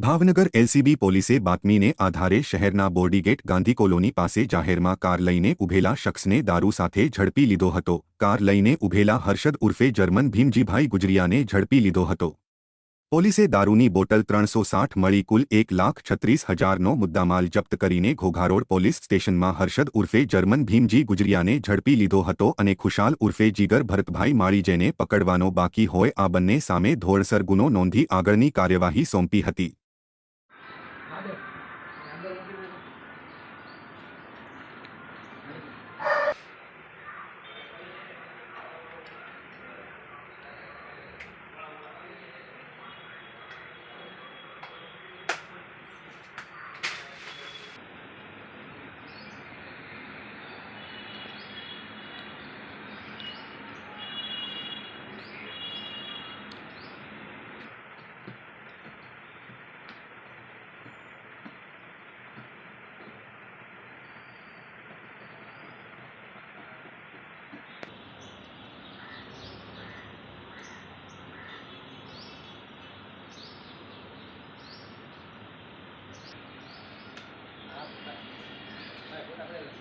Bhavnagar LCB પોલીસે બાતમીને આધારે શહેરના બોર્ડીગેટ ગાંધી કોલોની પાસે જાહેરમાં કાર લઈને ઉભેલા શખ્સને દારૂ સાથે ઝડપી લીધો હતો. કાર લઈને ઉભેલા હર્ષદ ઉર્ફે જર્મન ભીમજીભાઈ ગુજરિયાને ઝડપી લીધો હતો. પોલીસે દારૂની બોટલ ત્રણસો સાઠ મળી કુલ એક લાખ છત્રીસ હજારનો મુદ્દામાલ જપ્ત કરીને ઘોઘારોડ પોલીસ સ્ટેશનમાં હર્ષદ ઉર્ફે જર્મન ભીમજી ગુજરિયાને ઝડપી લીધો હતો અને ખુશાલ ઉર્ફે જીગર ભરતભાઈ માળીજેને પકડવાનો બાકી હોય આ બંને સામે ધોળસર ગુનો નોંધી આગળની કાર્યવાહી સોંપી હતી. Thank you.